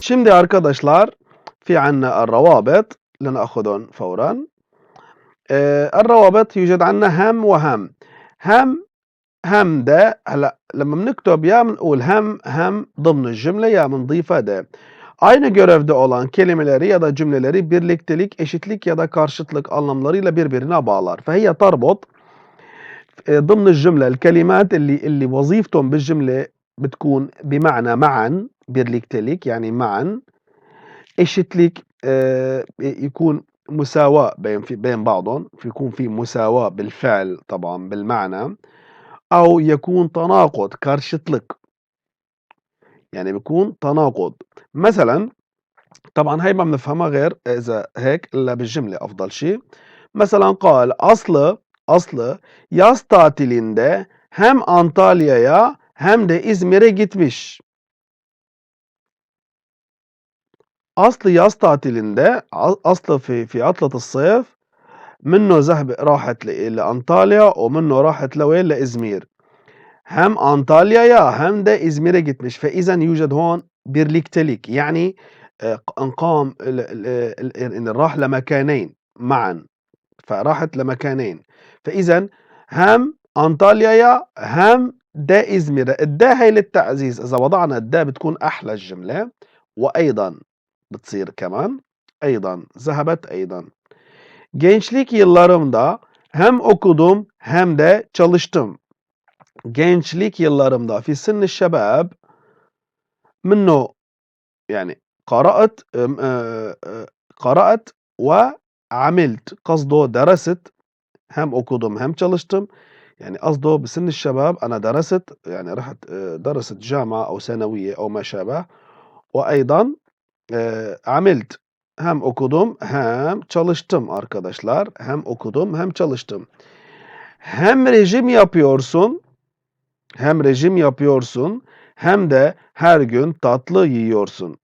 Şimdi arkadaşlar في عنا الروابط لنأخذهم فورا آه، الروابط يوجد عنا هم وهم هم هم ده هلا لما بنكتب يا بنقول hem hem ضمن الجملة ya بنضيفها ده. Aynı görevde olan kelimeleri ya da cümleleri birliktelik, eşitlik ya da karşıtlık anlamlarıyla birbirine bağlar. فهي تربط آه، ضمن الجملة الكلمات اللي اللي وظيفتهم بالجملة بتكون بمعنى معا birliktelik يعني معا. eşitlik آه، يكون مساواة بين في بين بعضهم يكون في مساواة بالفعل طبعا بالمعنى أو يكون تناقض karşıtlık يعني بيكون تناقض. مثلا طبعا هاي ما بنفهمها غير إذا هيك إلا بالجملة أفضل شيء مثلا قال أصل أصل yaz tatilinde hem Antalya'ya hem de İzmir'e gitmiş. أصل يسطع تلندا أصل في في عطلة الصيف منه ذهب راحت لأنطاليا ومنه راحت لوين؟ لإزمير. هم أنطاليا يا هم ده إزمير جتمش فإذا يوجد هون بيرليكتليك يعني آه، انقام ان يعني راح لمكانين معا. فراحت لمكانين. فإذا هم أنطاليا يا هم دا إزمير. الدا هي للتعزيز. إذا وضعنا الدا بتكون أحلى الجملة وأيضا بتصير كمان أيضا ذهبت أيضا Gençlik yıllarımda hem okudum hem de çalıştım. Gençlik yıllarımda في سن الشباب منه يعني قرأت أم- آه، آه، قرأت وعملت قصده درست هم okudum hem çalıştım يعني قصده بسن الشباب أنا درست يعني رحت آه، درست جامعة أو ثانوية أو ما شابه وأيضا آه، عملت hem okudum hem çalıştım arkadaşlar. Hem okudum hem çalıştım. Hem rejim yapıyorsun hem rejim yapıyorsun hem de her gün tatlı yiyorsun.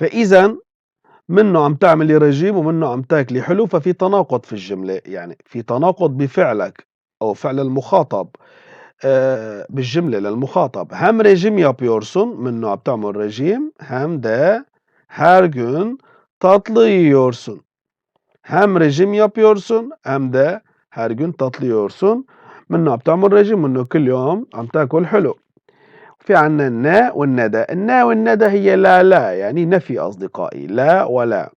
فإذا منه عم تعملي رجيم ومنه عم تاكلي حلو ففي تناقض في الجملة يعني في تناقض بفعلك أو فعل المخاطب آه، بالجملة للمخاطب. hem rejim yapıyorsun منه عم تعمل رجيم. hem de her gün tatlı yiyorsun. Hem rejim yapıyorsun hem de her gün tatlı yiyorsun. منه عم تعمل رجيم منه كل يوم عم تأكل حلو. في عنا النا والندى. النا والندى هي لا لا يعني نفي أصدقائي. لا ولا.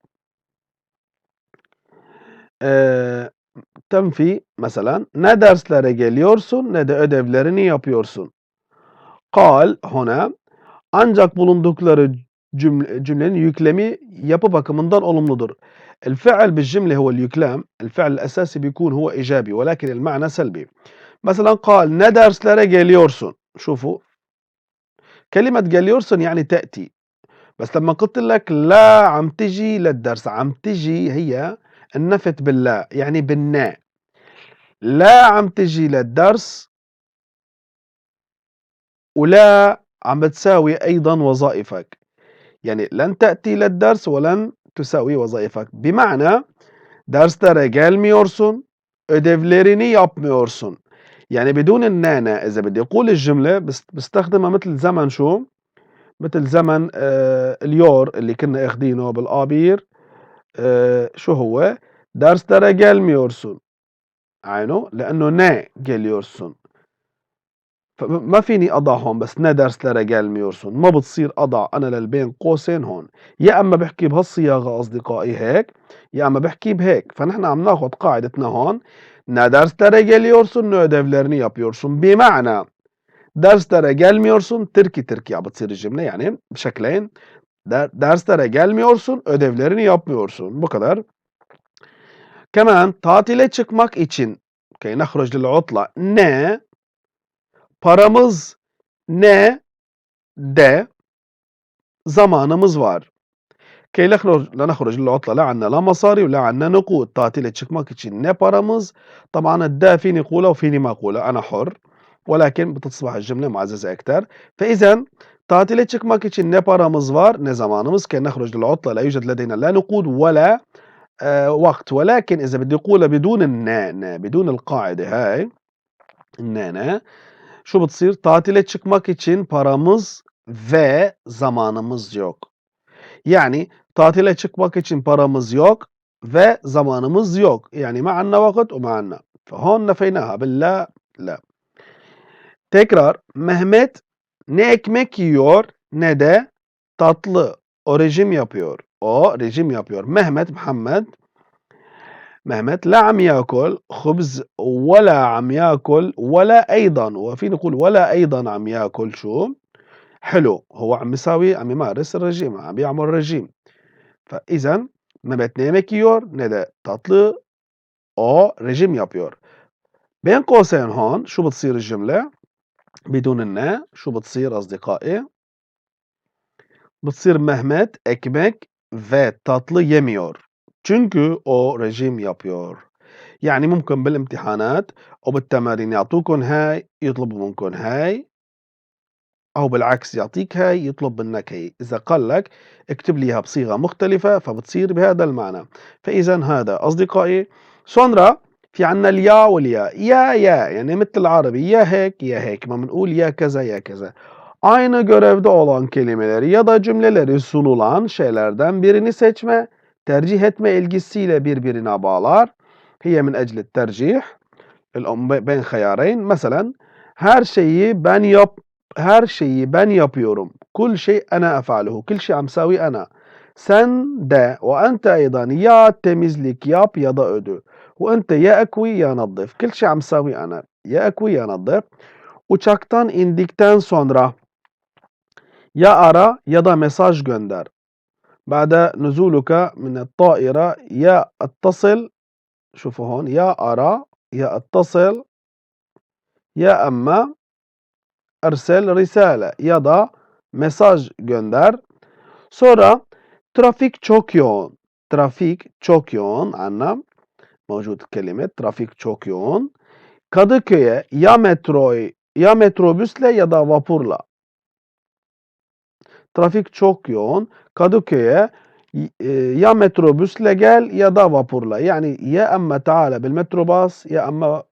Ee, تنفي مثلا ne derslere geliyorsun ne de ödevlerini yapıyorsun. قال هنا ancak bulundukları cümle, cümlenin yüklemi yapı bakımından olumludur. الفعل بالجملة هو اليكلام الفعل الأساسي بيكون هو إيجابي ولكن المعنى سلبي مثلا قال ne derslere geliyorsun شوفوا كلمة geliyorsun يعني تأتي بس لما قلت لك لا عم تجي للدرس عم تجي هي النفت باللا يعني بالنا لا عم تجي للدرس ولا عم بتساوي أيضا وظائفك. يعني لن تأتي للدرس ولن تساوي وظائفك. بمعنى derslere gelmiyorsun ödevlerini yapmıyorsun يعني بدون النانا إذا بدي أقول الجملة بس- بستخدمها مثل زمن شو؟ مثل زمن آه اليور اللي كنا أخدينه بالآبير. آه شو هو؟ derslere gelmiyorsun عينه لأنه نا geliyorsun فما فيني أضع هون بس نا derslere gelmiyorsun ما بتصير أضع أنا للبين قوسين هون. يا أما بحكي بهالصياغة أصدقائي هيك يا أما بحكي بهيك. فنحن عم ناخد قاعدتنا هون. ne derslere geliyorsun ne ödevlerini yapıyorsun بمعنى derslere gelmiyorsun تركي تركي عم بتصير الجملة يعني بشكلين. Der- derslere gelmiyorsun ödevlerini yapmıyorsun bu kadar كمان tatile çıkmak için كي نخرج للعطلة ne paramız ne de zamanımız var كي نخرج لنخرج للعطلة لا عنا لا مصاري ولا عنا نقود tatile çıkmak için ne paramız طبعا الدا فيني أقولها وفيني ما أقولها أنا حر ولكن بتصبح الجملة معززة أكثر فإذا tatile çıkmak için ne paramız var ne zamanımız كي نخرج للعطلة لا يوجد لدينا لا نقود ولا آه وقت ولكن إذا بدي أقولها بدون النا نا بدون القاعدة هاي النانا شو بتصير tatile çıkmak için paramız ve zamanımız yok. Yani tatile çıkmak için paramız yok ve zamanımız yok. يعني ما عنا وقت وما عنا. فهون نفيناها باللا لا. Tekrar Mehmet ne ekmek yiyor ne de tatlı. O rejim yapıyor. O rejim yapıyor. Mehmet Muhammed مهمت لا عم ياكل خبز ولا عم ياكل ولا أيضا وفي نقول ولا أيضا عم ياكل شو حلو هو عم يساوي عم يمارس الرجيم عم يعمل رجيم فاذا Mehmet ne yemek yiyor ne de tatlı o rejim yapıyor. بين قوسين هون شو بتصير الجملة بدون النا شو بتصير أصدقائي بتصير Mehmet ekmek ve tatlı yemiyor. Çünkü o rejim yapıyor. يعني ممكن بالامتحانات أو بالتمارين يعطوكم هاي يطلبوا منكم هاي أو بالعكس يعطيك هاي يطلب منك هي إذا قال لك اكتب لي إياها بصيغة مختلفة فبتصير بهذا المعنى فإذا هذا أصدقائي sonra في عنا اليا واليا يا يا يعني مثل العربي يا هيك يا هيك ما بنقول يا كذا يا كذا aynı görevde olan kelimeleri ya da cümleleri sunulan şeylerden birini seçme tercih etme ilgisiyle birbirine bağlar. Hiye min ecli tercih. بين خيارين مثلا her şeyi ben yap her şeyi ben yapıyorum. Kul şey ana efaluhu. Kul şey amsavi ana. Sen de ve ente aydan ya temizlik yap ya da ödü. Ve ente ya ekvi ya naddif. Kul şey amsavi ana. Ya ekvi ya naddif. Uçaktan indikten sonra ya ara ya da mesaj gönder. بعد نزولك من الطائرة يا اتصل شوفوا هون يا أرى يا اتصل يا أما أرسل رسالة ya da mesaj gönder. Sonra trafik çok yoğun. Trafik çok yoğun anlam. موجود كلمة trafik çok yoğun. Kadıköy'e ya metro ya metrobüsle ya da vapurla. Trafik çok yoğun. Kadıköy'e ya metrobüsle gel ya da vapurla. Yani ya اما تعال بالمتروباص يا اما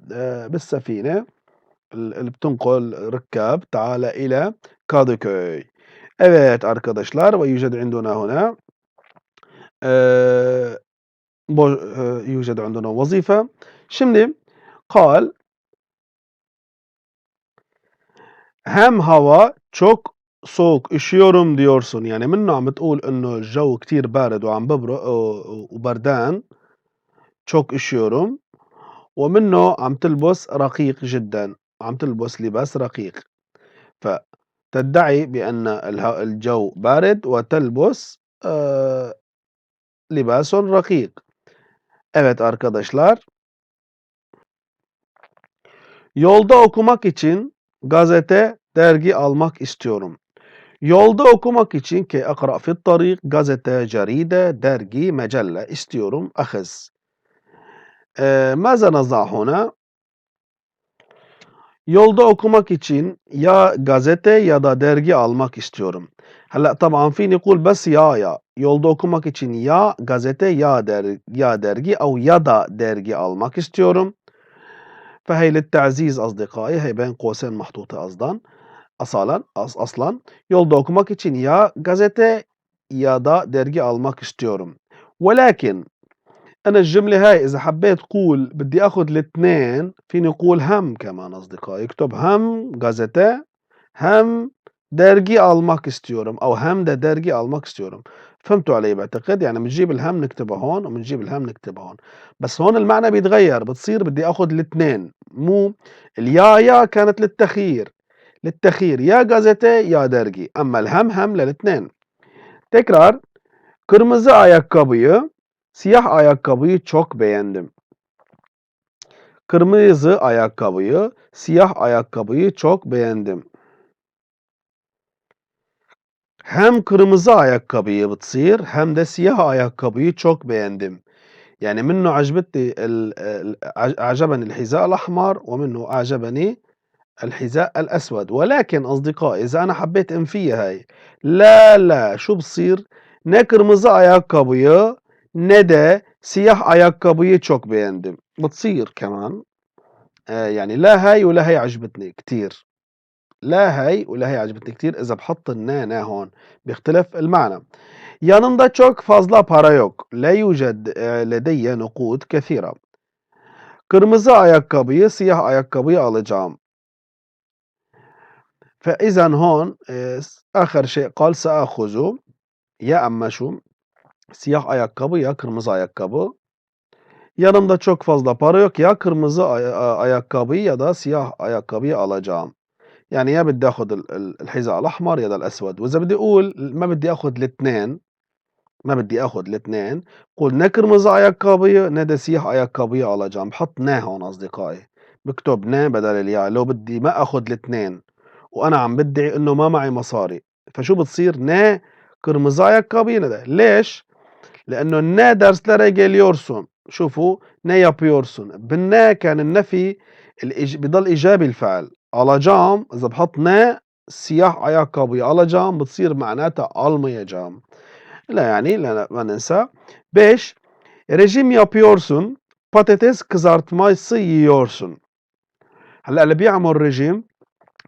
بالسفينة اللي بتنقل ركاب تعال إلى كادوكوي. Evet arkadaşlar ve يوجد عندنا هنا يوجد عندنا وظيفة. Şimdi قال hem hava çok soğuk üşüyorum diyorsun يعني منه عم تقول إنه الجو كتير بارد وعم ببرق وبردان. çok üşüyorum ومنه عم تلبس رقيق جدا. عم تلبس لباس رقيق. فتدعي بأن الجو بارد وتلبس آه لباس رقيق. Evet arkadaşlar. Yolda okumak için gazete, dergi almak istiyorum. Yolda okumak için ki akra fit tarik, gazete, ceride, dergi, mecelle istiyorum. Ahiz. Ee, Meze nazahuna? Yolda okumak için ya gazete ya da dergi almak istiyorum. هلا طبعا فيني اقول بس يا يا yolda okumak için ya gazete ya der ya dergi او ya da dergi almak istiyorum. فهي للتعزيز أصدقائي هي بين قوسين محطوطة أصلا أصلا أصلا yolda okumak için ya gazete ya da dergi almak istiyorum. ولكن أنا الجملة هاي إذا حبيت أقول بدي أخذ الاثنين فيني أقول هم كمان أصدقائي اكتب هم gazete هم درجي ألمك استيورم أو هم ده درجي ألمك استيورم فهمتوا علي بعتقد يعني بنجيب الهم نكتبه هون وبنجيب الهم نكتبه هون بس هون المعنى بيتغير بتصير بدي أخذ الاثنين مو اليا يا كانت للتخير للتخير يا جازتي يا درجي أما الهم هم للاثنين تكرار كرمزة أياكابيو سياح أياكابيو çok beğendim. كرمزة أياكابيو سياح أياكابيو شوك beğendim. Hem kırmızı ayakkabıyı بتصير hem de siyah ayakkabıyı çok beğendim. يعني منه عجبتني أعجبني الحذاء الأحمر ومنه أعجبني الحذاء الأسود ولكن أصدقائي إذا أنا حبيت أنفيها هاي لا لا شو بصير ne kırmızı ayakkabıyı ne de siyah ayakkabıyı çok beğendim. بتصير كمان يعني لا هاي ولا هاي عجبتني كتير لا هي ولا هي عجبتني كتير إذا بحط النا نا هون بيختلف المعنى yanımda çok fazla para yok لا يوجد e, لدي نقود كثيرة kırmızı ayakkabıyı siyah ayakkabıyı alacağım فإذا هون e, آخر شيء قال سآخذ ya أما شو siyah ayakkabı ya kırmızı ayakkabı yanımda çok fazla para yok ya kırmızı ay- a- ayakkabıyı ya da siyah ayakkabıyı alacağım يعني يا بدي آخد الحذاء الأحمر يا الأسود، وإذا بدي أقول ما بدي آخد الاتنين، ما بدي آخد الاتنين، قول نا كرمز ندى سيح يا أيقابية على جنب، حط نا هون أصدقائي، بكتب نا بدل الياء، لو بدي ما آخد الاتنين وأنا عم بدعي إنه ما معي مصاري، فشو بتصير؟ نا كرمز أيقابية ندى ليش؟ لأنه النا درس لرجل يرسم، شوفوا نا يبيرسم، بالنا كان النفي الإج... بضل إيجابي الفعل. alacağım إذا بحط نا siyah ayakkabıyı alacağım بتصير معناتها almayacağım لا يعني لا ما ننسى 5 rejim yapıyorsun patates kızartması yiyorsun هلا اللي بيعمل رجيم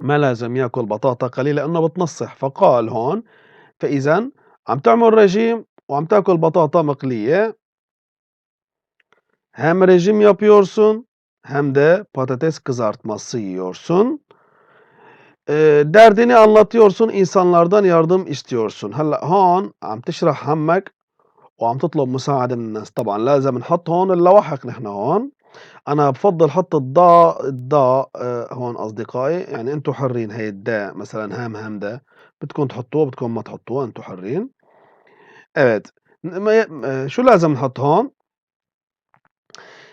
ما لازم ياكل بطاطا قليلة لانه بتنصح فقال هون فاذا عم تعمل رجيم وعم تاكل بطاطا مقلية hem rejim yapıyorsun hem de patates kızartması yiyorsun. Eee, derdini anlatıyorsun, insanlardan yardım istiyorsun. هلأ هون عم تشرح همك وعم تطلب مساعدة من الناس، طبعًا لازم نحط هون اللواحق نحن هون، أنا بفضّل حط الضاء الضاء هون أصدقائي، يعني أنتم حرين هي الداء مثلًا هام همدة بدكم تحطوها بدكم ما تحطوها أنتم حرين. Evet. شو لازم نحط هون؟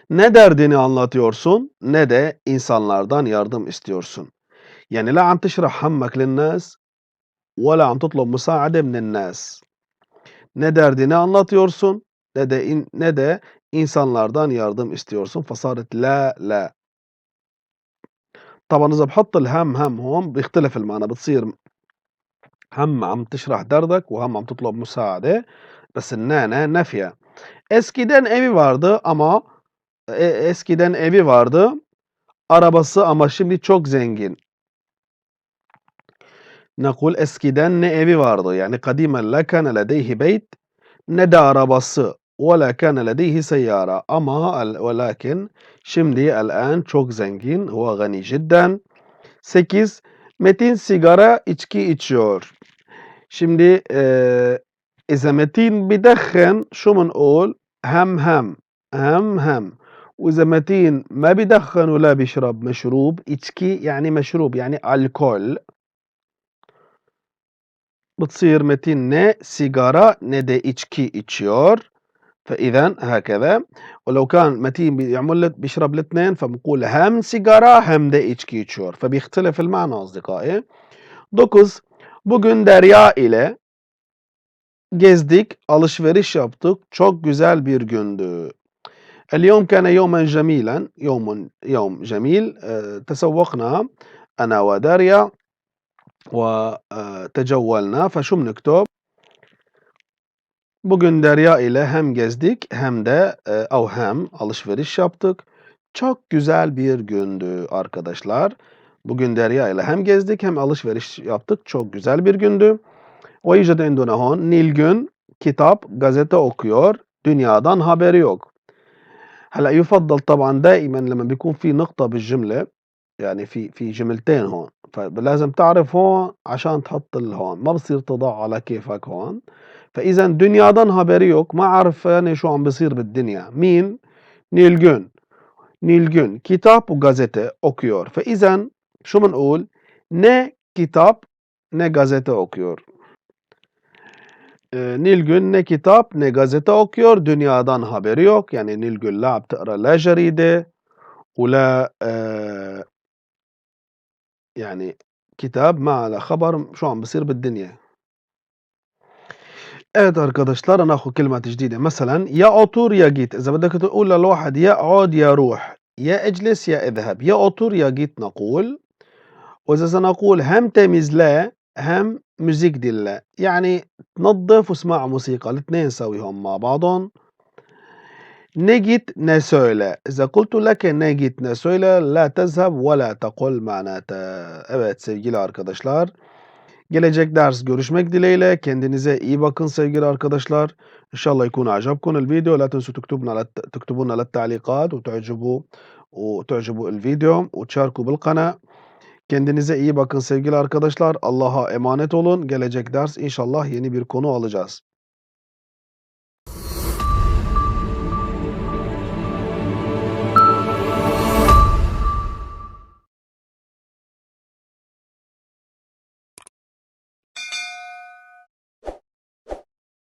Ne derdini anlatıyorsun ne de insanlardan yardım istiyorsun. يعني لا عم تشرح همك للناس ولا عم تطلب مساعدة من الناس. Ne derdini anlatıyorsun ne de in ne de insanlardan yardım istiyorsun. فصارت لا لا. طبعًا إذا باحط الهم هم هون بيختلف المعنى بتصير هم عم تشرح derdek وهم عم تطلب مساعدة بس النا نا نافية. Eskiden evi vardı ama e eskiden evi vardı. Arabası ama şimdi çok zengin. نقول eskiden ne evi vardı يعني قديمًا لا كان لديه بيت ne de arabası ولا كان لديه سيارة ama ال ولكن şimdi الآن çok zengin هو غني جدًا. 8 Metin sigara içki içiyor. Şimdi eee إذا متين بدخن شو بنقول؟ هم هم هم هم وإذا متين ما بدخن ولا بيشرب مشروب içki يعني مشروب يعني alkol. بتصير متين ne sigara ne de içki içiyor. فإذا هكذا ولو كان متين بيعمل لك بيشرب الاثنين فبنقول هم sigara hem de içki içiyor. فبيختلف المعنى أصدقائي. 9 Bugün Derya ile gezdik, alışveriş yaptık. Çok güzel bir gündü. اليوم كان يومًا جميلًا، يوم يوم جميل، آآ تسوقنا أنا وداريا وتجولنا فشو بنكتب؟ Bugün Derya ile hem gezdik hem de eee, أو hem alışveriş yaptık. Çok güzel bir gündü arkadaşlar. Bugün Derya ile hem gezdik hem alışveriş yaptık. Çok güzel bir gündü. ويوجد عندنا هون Nilgün kitap, gazete okuyor. Dünyadan haberi yok. هلأ يفضل طبعا دائما لما بيكون في نقطة بالجملة يعني في في جملتين هون فلازم تعرف هون عشان تحط الهون ما بصير تضع على كيفك هون. فاذا دنيا ضنها بريوك ما عارفانة يعني شو عم بصير بالدنيا. مين؟ نيلجون نيلجون كتاب وغازيتا أوكيور. فاذا شو بنقول ني كتاب ني غازيتا أوكيور. Eee, Nilgün ne kitap ne gazete okuyor. Dünyadan haberi yok. يعني Nilgün تقرا لا جريدة ولا آآ يعني كتاب ما على خبر شو عم بيصير بالدنيا. Evet arkadaşlar ناخد كلمات جديدة مثلًا يا otur يا git إذا بدك تقول للواحد يا اقعد يا روح يا اجلس يا اذهب يا otur يا git نقول وإذا سنقول هم تمز لا هم müzik dinle يعني تنظف واسمع موسيقى الاثنين سويهم مع بعضهم Ne git ne söyle. İza kultu leke ne git ne söyle la tezheb ve la tekul manata. Evet sevgili arkadaşlar. Gelecek ders görüşmek dileğiyle. Kendinize iyi bakın sevgili arkadaşlar. İnşallah يكون عجبكم الفيديو لا تنسوا تكتبنا للت- تكتبونا للتعليقات وتعجبوا وتعجبوا الفيديو وتشاركوا بالقناة. Kendinize iyi bakın sevgili arkadaşlar. Allah'a emanet olun. Gelecek ders inşallah yeni bir konu alacağız.